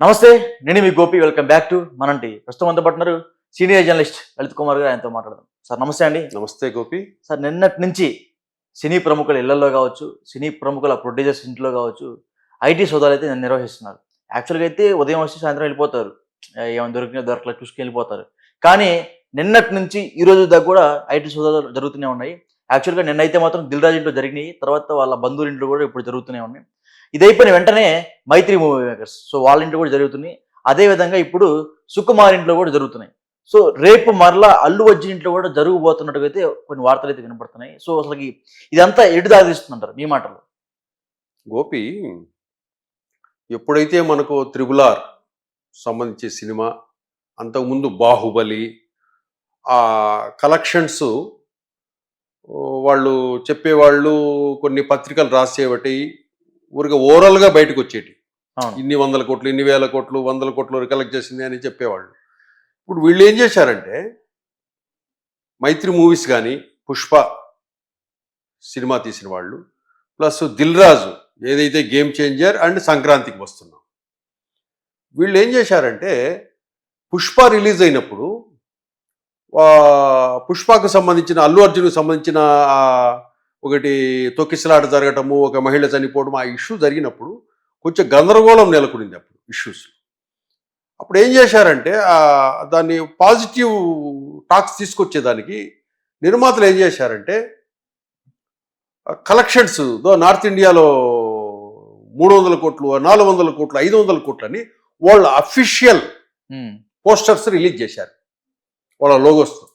నమస్తే నేను మీ గోపి. వెల్కమ్ బ్యాక్ టు మనంటి ప్రస్తుతం అంతా పట్టినారు సీనియర్ జర్నలిస్ట్ లలిత్ కుమార్ గారు ఆయనతో మాట్లాడదాం. సార్ నమస్తే అండి. నమస్తే గోపి. సార్ నిన్నటి నుంచి సినీ ప్రముఖుల ఇళ్ళలో కావచ్చు సినీ ప్రముఖుల ప్రొడ్యూసర్స్ ఇంట్లో కావచ్చు ఐటీ సోదాలు అయితే నిర్వహిస్తున్నారు. యాక్చువల్గా అయితే ఉదయం వచ్చి సాయంత్రం వెళ్ళిపోతారు. ఏమైనా దొరికినా దొరకలేదు చూసుకుని వెళ్ళిపోతారు కానీ నిన్నటి నుంచి ఈ రోజు దాకా కూడా ఐటీ సోదాలు జరుగుతూనే ఉన్నాయి. యాక్చువల్గా నిన్నైతే మాత్రం దిల్ రాజు ఇంట్లో జరిగినాయి. తర్వాత వాళ్ళ బంధువుల ఇంట్లో కూడా ఇప్పుడు జరుగుతూనే ఉన్నాయి. ఇది అయిపోయిన వెంటనే మైత్రి మూవీ మేకర్స్. సో వాళ్ళ ఇంట్లో కూడా జరుగుతున్నాయి. అదే విధంగా ఇప్పుడు సుకుమార్ ఇంట్లో కూడా జరుగుతున్నాయి. సో రేపు మరలా అల్లు అర్జున్ ఇంట్లో కూడా జరుగుబోతున్నట్టుగా అయితే కొన్ని వార్తలు అయితే వినపడుతున్నాయి. సో అసలుకి ఇదంతా ఎటు దాగిస్తుందంటారు మీ మాటలు? గోపి ఎప్పుడైతే మనకు త్రిబులార్ సంబంధించి సినిమా అంతకుముందు బాహుబలి ఆ కలెక్షన్స్ వాళ్ళు చెప్పేవాళ్ళు కొన్ని పత్రికలు రాసేవటి ఊరిగా ఓవరాల్గా బయటకు వచ్చేటి ఇన్ని వందల కోట్లు ఇన్ని వేల కోట్లు వందల కోట్లు కలెక్ట్ చేసింది అని చెప్పేవాళ్ళు. ఇప్పుడు వీళ్ళు ఏం చేశారంటే మైత్రి మూవీస్ కానీ పుష్ప సినిమా తీసిన వాళ్ళు ప్లస్ దిల్ రాజు ఏదైతే గేమ్ చేంజర్ అండ్ సంక్రాంతికి వస్తున్నాం. వీళ్ళు ఏం చేశారంటే పుష్ప రిలీజ్ అయినప్పుడు పుష్పకు సంబంధించిన అల్లు అర్జున్కి సంబంధించిన ఒకటి తొక్కిసలాట జరగటము ఒక మహిళ చనిపోవడం ఆ ఇష్యూ జరిగినప్పుడు కొంచెం గందరగోళం నెలకొనింది అప్పుడు ఇష్యూస్. అప్పుడు ఏం చేశారంటే దాన్ని పాజిటివ్ టాక్స్ తీసుకొచ్చేదానికి నిర్మాతలు ఏం చేశారంటే కలెక్షన్స్ దో నార్త్ ఇండియాలో మూడు వందల కోట్లు నాలుగు వందల కోట్లు ఐదు వందల కోట్లు అని వాళ్ళ అఫీషియల్ పోస్టర్స్ రిలీజ్ చేశారు వాళ్ళ లోగోస్తో.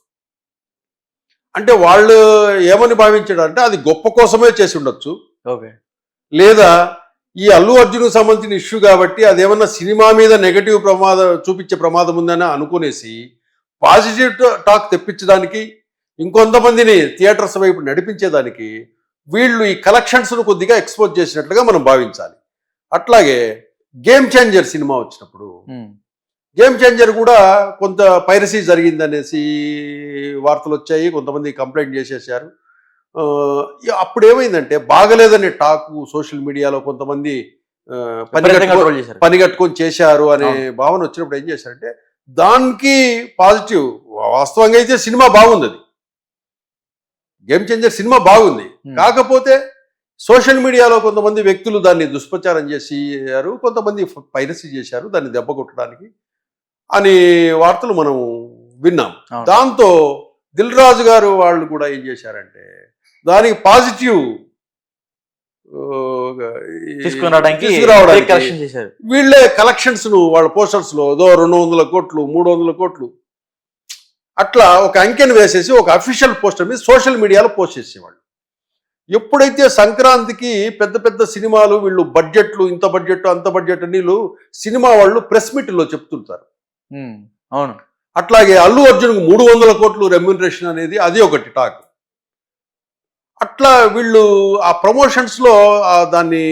అంటే వాళ్ళు ఏమని భావించాడు అంటే అది గొప్ప కోసమే చేసి ఉండొచ్చు. ఓకే. లేదా ఈ అల్లు అర్జున్కు సంబంధించిన ఇష్యూ కాబట్టి అదేమన్నా సినిమా మీద నెగటివ్ ప్రమాదం చూపించే ప్రమాదం ఉందని అనుకునేసి పాజిటివ్ టాక్ తెప్పించడానికి ఇంకొంతమందిని థియేటర్స్ వైపు నడిపించేదానికి వీళ్ళు ఈ కలెక్షన్స్ను కొద్దిగా ఎక్స్పోజ్ చేసినట్లుగా మనం భావించాలి. అట్లాగే గేమ్ చేంజర్ సినిమా వచ్చినప్పుడు గేమ్ చేంజర్ కూడా కొంత పైరసీ జరిగిందనేసి వార్తలు వచ్చాయి కొంతమంది కంప్లైంట్ చేసేసారు. అప్పుడు ఏమైందంటే బాగలేదనే టాకు సోషల్ మీడియాలో కొంతమంది పని కట్టుకొని చేశారు అనే. భావన వచ్చినప్పుడు ఏం చేశారంటే దానికి పాజిటివ్ వాస్తవంగా అయితే సినిమా బాగుంది అది గేమ్ చేంజర్ సినిమా బాగుంది. కాకపోతే సోషల్ మీడియాలో కొంతమంది వ్యక్తులు దాన్ని దుష్ప్రచారం చేశారు కొంతమంది పైరసీ చేశారు దాన్ని దెబ్బ కొట్టడానికి. అని వార్తలు మనం విన్నాం. దాంతో దిల్ రాజు గారు వాళ్ళు కూడా ఏం చేశారంటే దానికి పాజిటివ్ వీళ్ళే కలెక్షన్స్ను వాళ్ళ పోస్టర్స్లో ఏదో రెండు వందల కోట్లు మూడు వందల కోట్లు అట్లా ఒక అంకెను వేసేసి ఒక అఫీషియల్ పోస్టర్ మీద సోషల్ మీడియాలో పోస్ట్ చేసేవాళ్ళు. ఎప్పుడైతే సంక్రాంతికి పెద్ద పెద్ద సినిమాలు వీళ్ళు బడ్జెట్లు ఇంత బడ్జెట్ అంత బడ్జెట్ అని వీళ్ళు సినిమా వాళ్ళు ప్రెస్ మీట్లో చెప్తుంటారు. అవును. అట్లాగే అల్లు అర్జున్కు మూడు వందల కోట్లు రెమ్యూనరేషన్ అనేది అది ఒకటి టాక్. అట్లా వీళ్ళు ఆ ప్రమోషన్స్లో ఆ దాన్ని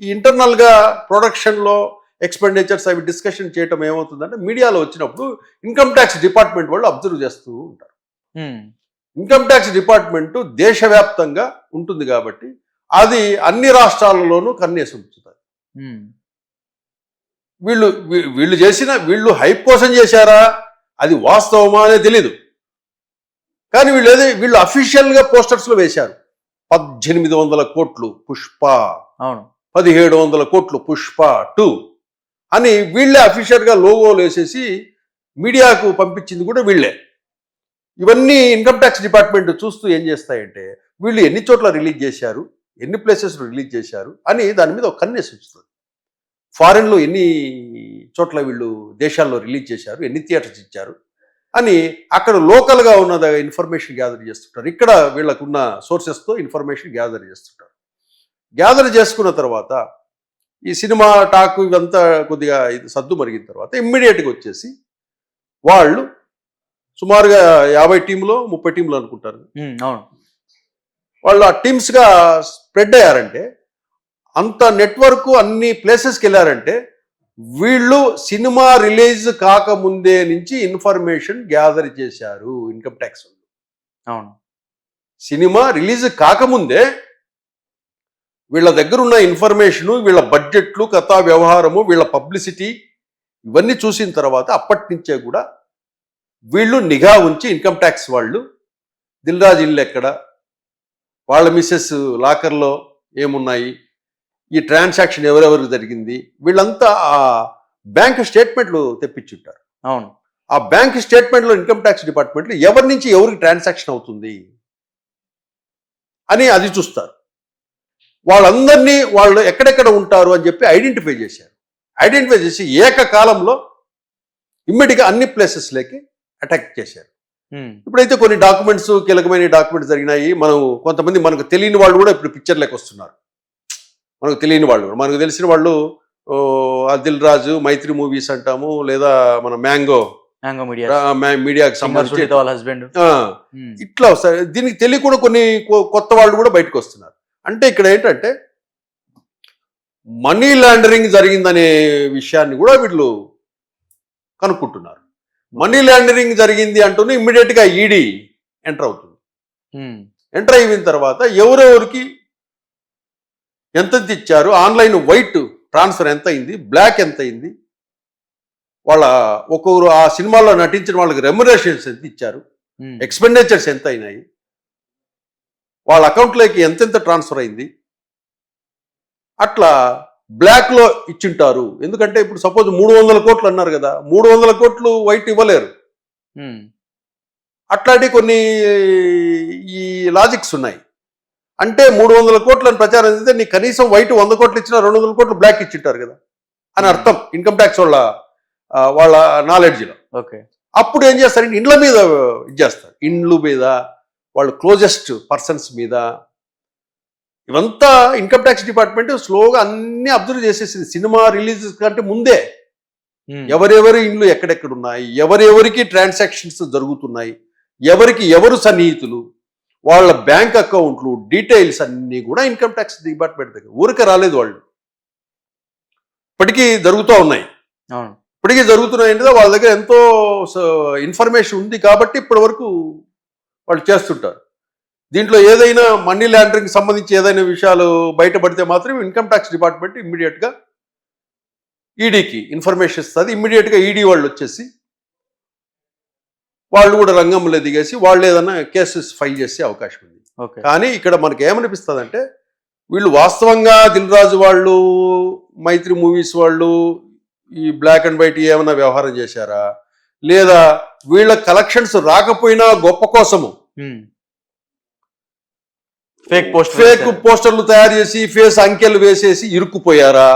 ఇంటర్నల్గా ప్రొడక్షన్లో ఎక్స్పెండిచర్స్ అవి డిస్కషన్ చేయటం ఏమవుతుందంటే మీడియాలో వచ్చినప్పుడు ఇన్కమ్ ట్యాక్స్ డిపార్ట్మెంట్ వాళ్ళు అబ్జర్వ్ చేస్తూ ఉంటారు. ఇన్కమ్ ట్యాక్స్ డిపార్ట్మెంట్ దేశవ్యాప్తంగా ఉంటుంది కాబట్టి అది అన్ని రాష్ట్రాలలోనూ కన్నేసి ఉంచుతారు. ఉమ్, వీళ్ళు వీళ్ళు చేసిన వీళ్ళు హైప్ కోసం చేశారా? అది వాస్తవమా అనేది తెలీదు. కానీ వీళ్ళు ఏదో వీళ్ళు అఫీషియల్గా పోస్టర్స్లో వేశారు. పద్దెనిమిది వందల కోట్లు పుష్ప. అవును. పదిహేడు వందల కోట్లు పుష్ప టూ అని వీళ్ళే అఫీషియల్గా లోగోలు వేసేసి మీడియాకు పంపించింది కూడా వీళ్ళే. ఇవన్నీ ఇన్కమ్ ట్యాక్స్ డిపార్ట్మెంట్ చూస్తూ ఏం చేస్తాయంటే వీళ్ళు ఎన్ని చోట్ల రిలీజ్ చేశారు ఎన్ని ప్లేసెస్ రిలీజ్ చేశారు అని దాని మీద ఒక కన్నేసి ఉంచుతుంది. ఫారెన్లో ఎన్ని చోట్ల వీళ్ళు దేశాల్లో రిలీజ్ చేశారు ఎన్ని థియేటర్స్ ఇచ్చారు అని అక్కడ లోకల్గా ఉన్న ఇన్ఫర్మేషన్ గ్యాదర్ చేస్తుంటారు. ఇక్కడ వీళ్ళకున్న సోర్సెస్తో ఇన్ఫర్మేషన్ గ్యాదర్ చేస్తుంటారు. గ్యాదర్ చేసుకున్న తర్వాత ఈ సినిమా టాక్ ఇవంతా కొద్దిగా ఇది సద్దు మరిగిన తర్వాత ఇమ్మీడియట్గా వచ్చేసి వాళ్ళు సుమారుగా యాభై టీంలో ముప్పై టీంలు అనుకుంటారు. అవును. వాళ్ళు ఆ టీమ్స్గా స్ప్రెడ్ అయ్యారంటే అంత నెట్వర్క్ అన్ని ప్లేసెస్కి వెళ్ళారంటే వీళ్ళు సినిమా రిలీజ్ కాకముందే నుంచి ఇన్ఫర్మేషన్ గ్యాదర్ చేశారు ఇన్కమ్ ట్యాక్స్ అవును. సినిమా రిలీజ్ కాకముందే వీళ్ళ దగ్గర ఉన్న ఇన్ఫర్మేషను వీళ్ళ బడ్జెట్లు కథా వ్యవహారము వీళ్ళ పబ్లిసిటీ ఇవన్నీ చూసిన తర్వాత అప్పటి నుంచే కూడా వీళ్ళు నిఘా ఉంచి ఇన్కమ్ ట్యాక్స్ వాళ్ళు దిల్రాజ్ ఇల్లు ఎక్కడ వాళ్ళ మిస్సెస్ లాకర్లో ఏమున్నాయి ఈ ట్రాన్సాక్షన్ ఎవరెవరికి జరిగింది? వీళ్ళంతా ఆ బ్యాంక్ స్టేట్మెంట్లు తెప్పించుంటారు. అవును. ఆ బ్యాంక్ స్టేట్మెంట్లో ఇన్కమ్ ట్యాక్స్ డిపార్ట్మెంట్లో ఎవరి నుంచి ఎవరికి ట్రాన్సాక్షన్ అవుతుంది? అని అది చూస్తారు. వాళ్ళందరినీ వాళ్ళు ఎక్కడెక్కడ ఉంటారు అని చెప్పి ఐడెంటిఫై చేశారు. ఐడెంటిఫై చేసి ఏకకాలంలో ఇమ్మీడియట్గా అన్ని ప్లేసెస్లోకి అటాక్ చేశారు. ఇప్పుడైతే కొన్ని డాక్యుమెంట్స్ కీలకమైన డాక్యుమెంట్స్ జరిగినాయి. మనం కొంతమంది మనకు తెలియని వాళ్ళు కూడా ఇప్పుడు పిక్చర్లోకి వస్తున్నారు. మనకు తెలియని వాళ్ళు. కూడా. మనకు తెలిసిన వాళ్ళు ఓ, ఆ దిల్ రాజు మైత్రి మూవీస్ అంటాము లేదా మన మ్యాంగో. యాంగో మీడియా. మీడియాకి సంబంధించి వాళ్ళ హస్బెండ్. ఇట్లా వస్తాయి. దీనికి తెలియకుండా కొన్ని కొ- కొత్త వాళ్ళు కూడా బయటకు వస్తున్నారు. అంటే ఇక్కడ ఏంటంటే మనీ లాండరింగ్ జరిగిందనే విషయాన్ని కూడా వీళ్ళు కనుక్కుంటున్నారు. మనీ లాండరింగ్ జరిగింది అంటూనే ఇమ్మీడియట్గా ఈడీ ఎంటర్ అవుతుంది. ఎంటర్ అయిన తర్వాత ఎవరెవరికి ఎంతెంత ఇచ్చారు ఆన్లైన్ వైట్ ట్రాన్స్ఫర్ ఎంత అయింది బ్లాక్ ఎంత అయింది వాళ్ళ ఒక్కొక్కరు ఆ సినిమాలో నటించిన వాళ్ళకి రెమ్యురేషన్స్ ఎంత ఇచ్చారు? ఎక్స్పెండిచర్స్ ఎంత అయినాయి వాళ్ళ అకౌంట్లోకి ఎంతెంత ట్రాన్స్ఫర్ అయింది? అట్లా బ్లాక్లో ఇచ్చింటారు. ఎందుకంటే ఇప్పుడు సపోజ్ మూడు వందల కోట్లు అన్నారు కదా మూడు వందల కోట్లు వైట్ ఇవ్వలేరు. అట్లాంటి కొన్ని ఈ లాజిక్స్ ఉన్నాయి. అంటే మూడు వందల కోట్లని ప్రచారం చేస్తే నీకు కనీసం వైట్ వంద కోట్లు ఇచ్చినా రెండు వందల కోట్లు బ్లాక్ ఇచ్చింటారు కదా అని అర్థం. ఇన్కమ్ ట్యాక్స్ వాళ్ళ వాళ్ళ నాలెడ్జ్లో ఓకే. అప్పుడు ఏం చేస్తారంటే ఇండ్ల మీద ఇది చేస్తారు ఇండ్లు మీద వాళ్ళు క్లోజెస్ట్ పర్సన్స్ మీద. ఇవంతా ఇన్కమ్ ట్యాక్స్ డిపార్ట్మెంట్ స్లోగా అన్ని అబ్జర్వ్ చేసేసింది. సినిమా రిలీజ్ కంటే ముందే. ఎవరెవరి ఇండ్లు ఎక్కడెక్కడ ఉన్నాయి? ఎవరెవరికి ట్రాన్సాక్షన్స్ జరుగుతున్నాయి? ఎవరికి ఎవరు సన్నిహితులు? వాళ్ళ బ్యాంక్ అకౌంట్లు డీటెయిల్స్ అన్నీ కూడా ఇన్కమ్ ట్యాక్స్ డిపార్ట్మెంట్ దగ్గర. ఊరికే రాలేదు వాళ్ళు. ఇప్పటికీ జరుగుతూ ఉన్నాయి. అవును. ఇప్పటికీ జరుగుతున్నాయి అంటే వాళ్ళ దగ్గర ఎంతో ఇన్ఫర్మేషన్ ఉంది కాబట్టి ఇప్పటి వరకు వాళ్ళు చేస్తుంటారు. దీంట్లో ఏదైనా మనీ లాండరింగ్ సంబంధించి ఏదైనా విషయాలు బయటపడితే మాత్రం ఇన్కమ్ ట్యాక్స్ డిపార్ట్మెంట్ ఇమ్మీడియట్గా ఈడీకి ఇన్ఫర్మేషన్ ఇస్తుంది. ఇమ్మీడియట్గా ఈడీ వాళ్ళు వచ్చేసి వాళ్ళు కూడా రంగంలో దిగేసి వాళ్ళు ఏదైనా కేసెస్ ఫైల్ చేసే అవకాశం ఉంది. కానీ ఇక్కడ మనకి ఏమనిపిస్తుంది అంటే వీళ్ళు వాస్తవంగా దిల్ రాజు వాళ్ళు మైత్రి మూవీస్ వాళ్ళు ఈ బ్లాక్ అండ్ వైట్ ఏమైనా వ్యవహారం చేశారా? లేదా వీళ్ళ కలెక్షన్స్ రాకపోయినా గొప్ప కోసము. ఫేక్ పోస్ట్ ఫేక్ పోస్టర్లు తయారు చేసి ఫేస్ అంకెలు వేసేసి ఇరుక్కుపోయారా?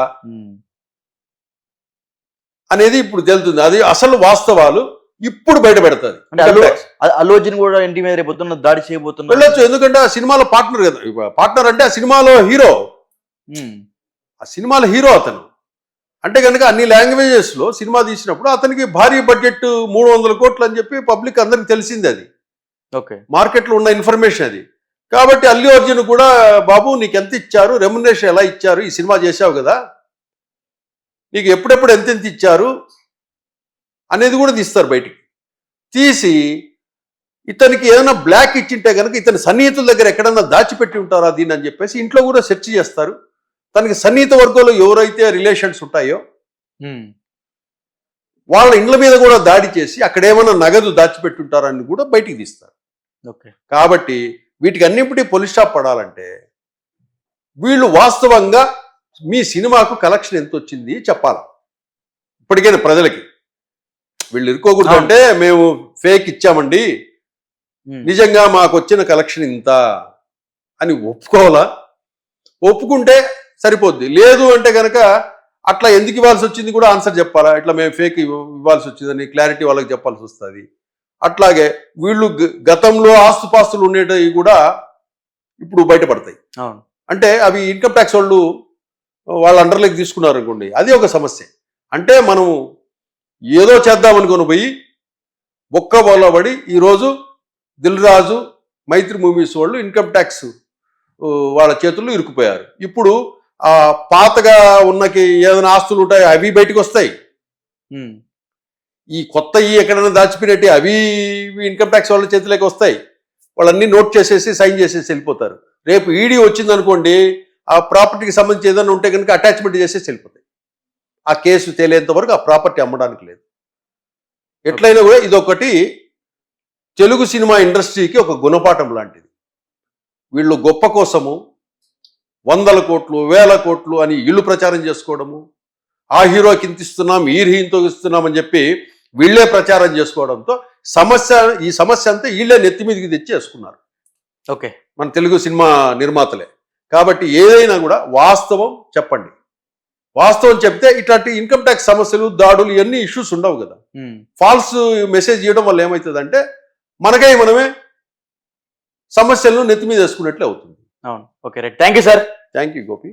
అనేది ఇప్పుడు తెలుస్తుంది అది అసలు వాస్తవాలు. ఇప్పుడు బయట పెడతాది. అంటే అల్లు అర్జున్ కూడా ఇంటి మీద రేపు పొద్దున్న దాడి చేయబోతున్నా వెళ్ళొచ్చు ఎందుకంటే ఆ సినిమాలో పార్ట్నర్ కదా. పార్ట్నర్ అంటే ఆ సినిమాలో హీరో. ఆ సినిమాలో హీరో అతను. అంటే కనుక అన్ని లాంగ్వేజెస్లో సినిమా తీసినప్పుడు అతనికి భారీ బడ్జెట్ మూడు వందల కోట్లు అని చెప్పి పబ్లిక్ అందరికి తెలిసింది అది. ఓకే. మార్కెట్లో ఉన్న ఇన్ఫర్మేషన్ అది. కాబట్టి అల్లు అర్జున్ కూడా బాబు నీకు ఎంత ఇచ్చారు? రెమ్యునరేషన్ ఎలా ఇచ్చారు? ఈ సినిమా చేశావు కదా. నీకు ఎప్పుడెప్పుడు ఎంత ఎంత ఇచ్చారు? అనేది కూడా తీస్తారు బయటికి. తీసి ఇతనికి ఏదైనా బ్లాక్ ఇచ్చింటే కనుక ఇతని సన్నిహితుల దగ్గర ఎక్కడన్నా దాచిపెట్టి ఉంటారా దీన్ని అని చెప్పేసి ఇంట్లో కూడా సెర్చ్ చేస్తారు. తనకి సన్నిహిత వర్గంలో ఎవరైతే రిలేషన్స్ ఉంటాయో వాళ్ళ ఇండ్ల మీద కూడా దాడి చేసి అక్కడ ఏమైనా నగదు దాచిపెట్టుంటారని కూడా బయటికి తీస్తారు. ఓకే. కాబట్టి వీటికి అన్నింటినీ పోలీస్ స్టాప్ పడాలంటే వీళ్ళు వాస్తవంగా మీ సినిమాకు కలెక్షన్ ఎంత వచ్చింది చెప్పాలి? ఇప్పటికైనా ప్రజలకి. వీళ్ళు ఇరుకోకూడదు అంటే మేము ఫేక్ ఇచ్చామండి. నిజంగా మాకు వచ్చిన కలెక్షన్ ఇంత అని ఒప్పుకోవాలా? ఒప్పుకుంటే సరిపోద్ది. లేదు అంటే కనుక అట్లా ఎందుకు ఇవ్వాల్సి వచ్చింది కూడా ఆన్సర్ చెప్పాలా? ఇట్లా మేము ఫేక్ ఇవ్వాల్సి వచ్చిందని క్లారిటీ వాళ్ళకి చెప్పాల్సి వస్తుంది. అట్లాగే వీళ్ళు గతంలో ఆస్తుపాస్తులు ఉండేటివి కూడా ఇప్పుడు బయటపడతాయి. అంటే అవి ఇన్కమ్ ట్యాక్స్ వాళ్ళు వాళ్ళ అండర్లోకి తీసుకున్నారు అనుకోండి అది ఒక సమస్య. అంటే మనం ఏదో చేద్దాం అనుకుని పోయి ఒక్క బోలబడి ఈరోజు దిల్ రాజు మైత్రి మూవీస్ వాళ్ళు ఇన్కమ్ ట్యాక్స్ వాళ్ళ చేతుల్లో ఇరుక్కుపోయారు. ఇప్పుడు ఆ పాతగా ఉన్నకి ఏదైనా ఆస్తులు ఉంటాయి అవి బయటకు వస్తాయి. ఈ కొత్త ఈ ఎక్కడైనా దాచిపెట్టి అవి ఇన్కమ్ ట్యాక్స్ వాళ్ళ చేతిలోకి వస్తాయి. వాళ్ళన్నీ నోట్ చేసేసి సైన్ చేసేసి వెళ్ళిపోతారు. రేపు ఈడీ వచ్చిందనుకోండి ఆ ప్రాపర్టీకి సంబంధించి ఏదైనా ఉంటే కనుక అటాచ్మెంట్ చేసేసి వెళ్ళిపోతాయి. ఆ కేసు తేలేంత వరకు ఆ ప్రాపర్టీ అమ్మడానికి లేదు. ఎట్లయినా కూడా ఇదొకటి తెలుగు సినిమా ఇండస్ట్రీకి ఒక గుణపాఠం లాంటిది. వీళ్ళు గొప్ప కోసము వందల కోట్లు వేల కోట్లు అని ఇల్లు ప్రచారం చేసుకోవడము ఆ హీరోకి ఇంత ఇస్తున్నాం ఈ హీరోతో ఇస్తున్నాం అని చెప్పి వీళ్ళే ప్రచారం చేసుకోవడంతో సమస్య ఈ సమస్య అంతా వీళ్ళే నెత్తి మీదకి తెచ్చి వేసుకున్నారు. ఓకే. మన తెలుగు సినిమా నిర్మాతలే. కాబట్టి ఏదైనా కూడా వాస్తవం చెప్పండి. వాస్తవం చెప్తే ఇట్లాంటి ఇన్కమ్ ట్యాక్స్ సమస్యలు దాడులు ఇవన్నీ ఇష్యూస్ ఉండవు కదా. ఫాల్స్ మెసేజ్ చేయడం వల్ల ఏమవుతుందంటే మనకై మనమే సమస్యలను నెత్తి మీద వేసుకున్నట్లే అవుతుంది. అవును. Okay right thank you sir thank you Gopi